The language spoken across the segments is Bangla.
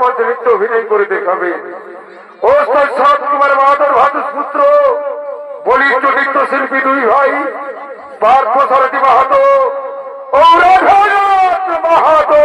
মঞ্চে নৃত্য অভিনয় করে দেখাবে। ও সৎ কুমার মাহাতর ভাতুষ পুত্র, বলিষ্ঠ নৃত্যশিল্পী দুই ভাই, পার্থ সারথী মাহাতো মাহাতো।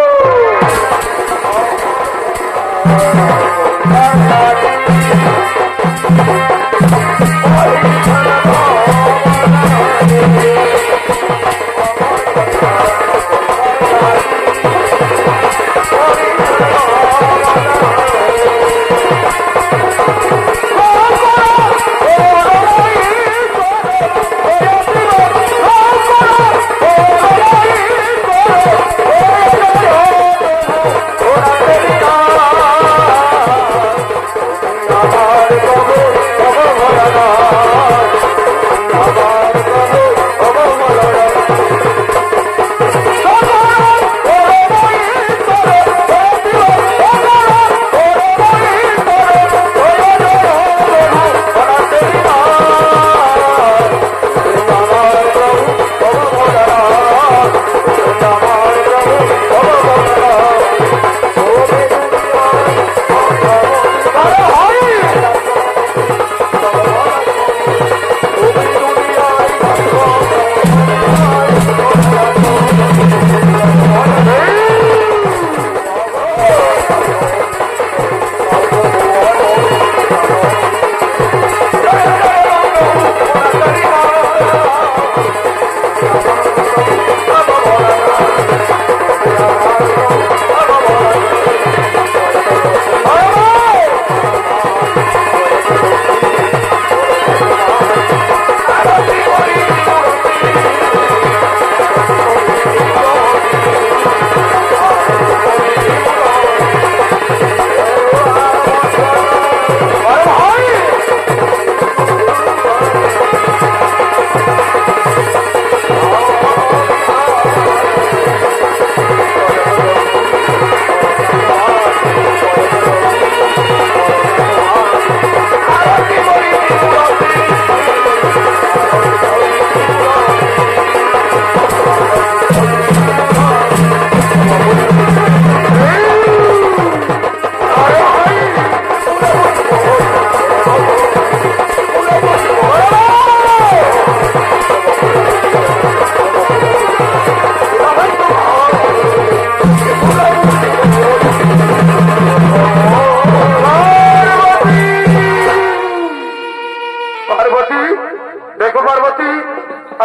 দেখো পার্বতী,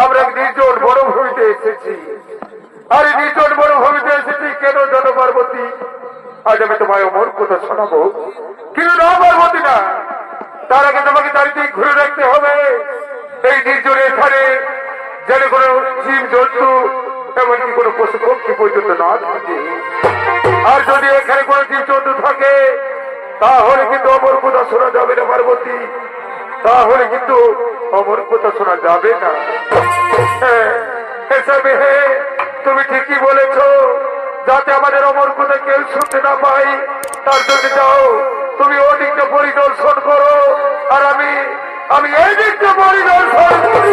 আমরা নির্জন বনভূমিতে এসেছি। আর এই নির্জন বনভূমিতে এসেছি কেন জানো পার্বতী? আজ আমি তোমায় অমর কথা শোনাবো। কিন্তু না পার্বতী না, তার আগে তোমাকে চারিদিক ঘুরে রাখতে হবে। এই নির্জনের এখানে, যেন কোনো জীব জন্তু, এমনকি কোনো পশু পক্ষী পর্যন্ত না থাকে। আর যদি এখানে কোনো জীব জন্তু থাকে, তাহলে কিন্তু অমর কথা শোনা যাবে না পার্বতী। তাহলে কিন্তু অমর কথা শোনা যাবে না। হ্যাঁ, তুমি ঠিকই বলেছ। যাতে আমাদের অমর কথা কেউ শুনতে না পাই তার জন্য যাও তুমি ও দিকটা পরিদর্শন করো। আর আমি আমি এই দিকটা পরিদর্শন করি।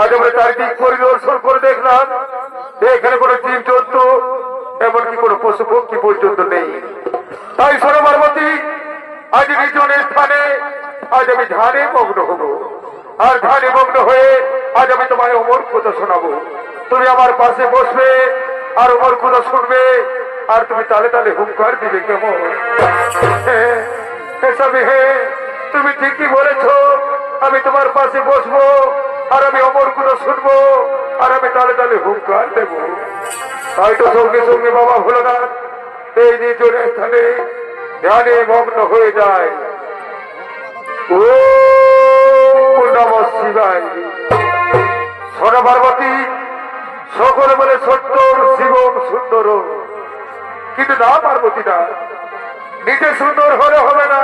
আজ আমরা চারিদিক পরিদর্শন করে দেখলাম যে এখানে কোনো জীব জন্তু, এমনকি কোনো পশু পক্ষী পর্যন্ত নেই। তাই পার্বতী আজ নির্জনের স্থানে, আজ আমি ধানে মগ্ন হব। আর ধানে মগ্ন হয়ে আজ আমি তোমায় অমর কথা শোনাবো। তুমি আমার পাশে বসবে, আর অমর কথা শুনবে, আর তুমি তালে তালে হুঙ্কার দিবে কেমন? তুমি ঠিকই বলেছ, আমি তোমার পাশে বসবো। আর আমি অমরগুলো শুনব আর আমি তালে তালে হুঙ্কার দেব। তাই তো সঙ্গে সঙ্গে বাবা ভোলানাথ এই স্থানে ধ্যানে মগ্ন হয়ে যায়। ও নম শিবায়। সোনা পার্বতী সকল বলে সত্তর শিবম সুন্দর কিন্তু না পার্বতী না নিজে সুন্দর হলে হবে না।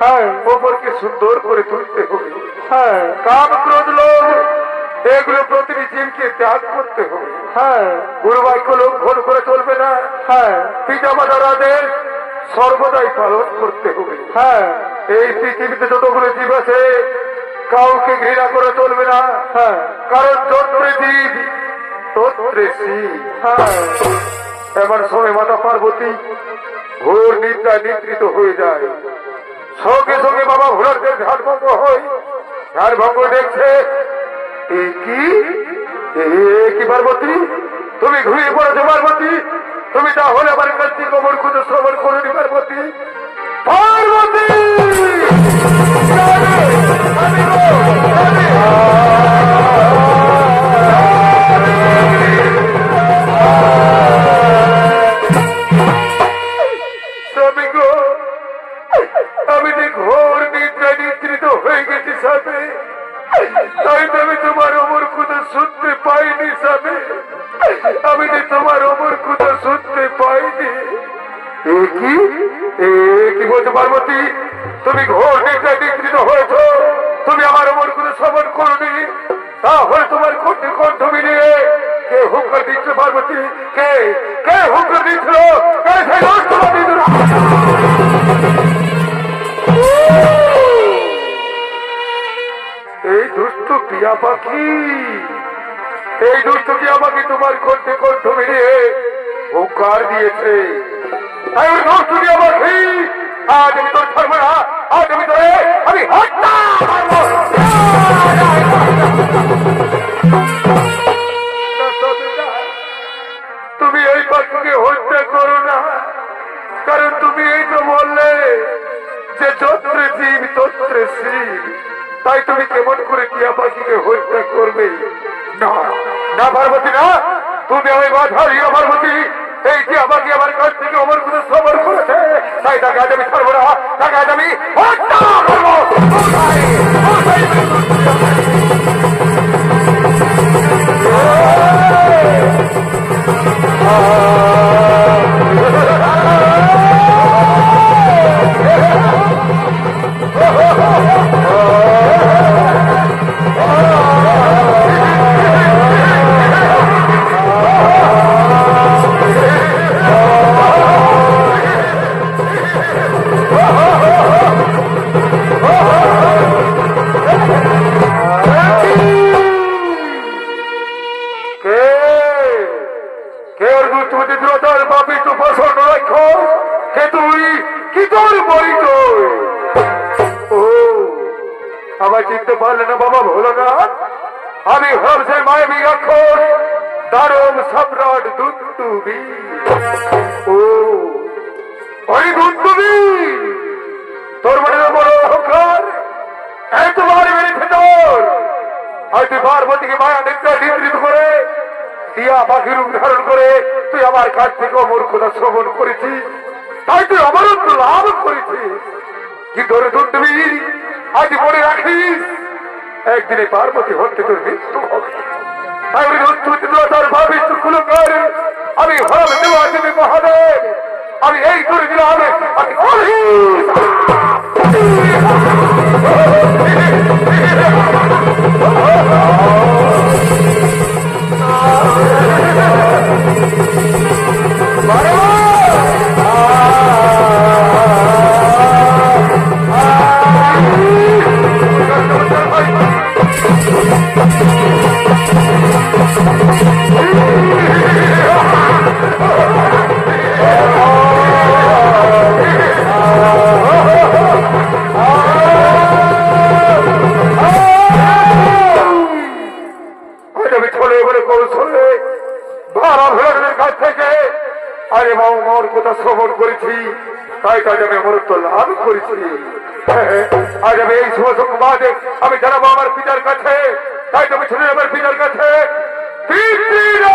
হ্যাঁ। ওপরকে সুন্দর করে তুলতে হবে। হ্যাঁ। কাম ক্রোধ লোভ এগুলো প্রতিটি জীবকে ত্যাগ করতে হবে। হ্যাঁ। গুরুবাক্য লঙ্ঘন করে চলবে না। হ্যাঁ। পিতা মাতার আদেশ সর্বদাই পালন করতে হবে। হ্যাঁ। এই পৃথিবীতে যতগুলো জীব আছে কাউকে ঘৃণা করে চলবে না। হ্যাঁ। কারণ যন্ত্রে জীব হ্যাঁ। এমন সময় মাতা পার্বতী ঘোর নিদ্রায় নিদ্রিত হয়ে যায়। সঙ্গে সঙ্গে বাবা ভোলারদের ধ্যান ভঙ্গ হয়। ধ্যান ভঙ্গ দেখছে কি? কি পার্বতী? তুমি ঘুমিয়ে পড়েছো পার্বতী? তুমি তাহলে আমার কাছ থেকে কবর খুঁজে শ্রবণ করনি পার্বতী? পার্বতী! আমি যে ঘোর নিদ্রা নিদ্রিত হয়ে গেছি স্বামী তাই তো আমি তোমার অমর খুদা শুনতে পাইনি, স্বামী। আমি যে তোমার অমর খুদা শুনতে পাইনি। কি? কি বলছো, পার্বতী? তুমি ঘোর নিদ্রা নিদ্রিত হয়েছ। তুমি আমার অমর খুদা শ্রবণ করনি। তাহলে তোমার কণ্ঠে কণ্ঠ মিলিয়ে কে হুঙ্কার দিচ্ছে, পার্বতী? কে? কে হুঙ্কার দিচ্ছিল? টিয়া পাখি, এই দুষ্ট টিয়া পাখি তোমার কণ্ঠে কণ্ঠ মিলিয়ে দিয়েছে? তুমি এই পাখিকে হত্যা করো না, কারণ তুমি এই তো বললে যে যত্রে জীব তত্রে শিব। তাই তুমি কেমন করে টিয়া পাখিকে হত্যা করবে? না না, পার্বতী, না। তুমি আমি বাধার ইয়া পার্বতী। এই টিয়া পাখি আমার কাছ থেকে আমার কোনো সবর করেছে। তাই তাকে আজ আমি ছাড়বো না। তাকে আজ আমি কোথায়? কে ওর দুষ্টমতি দ্রোতার পাপি তো বসন রাখো কে তুই? কি তোর পরিচয় ও আমার চিনতে পারলে না বাবা, ভোলো না। আমি সেই মায়াবী রাক্ষস, দারুণ সম্রাট দুন্দুবি ও, ওই দুন্দুবি তোর মনে বড় অহংকার? এতবার মেরে ভেতর তুই পার্বতীকে মায়া নিদ্রা নিদ্রিত করে দিয়া পাখির ধারণ করে, তুই আমার কাছ থেকে অমূর্খতা শ্রবণ করেছিস, তাই তুই আমার লাভ করেছিস। কিন্তু ওরে দুর্দবী আজ মনে রাখিস, একদিনে পার্বতী হতে তোর মৃত্যু হবে। আমি দেবী মহাদেব। আমি এই করে দিলাম আমি আরে মাও মার কথা শ্রবণ করেছি তাই তাই আমি অমরত্ব আজ আমি এই শুভ সংবাদে আমি জানাব আমার পিতার কাছে, তাই তুমি শুনে আমার পিতার কাছে। পিতৃরা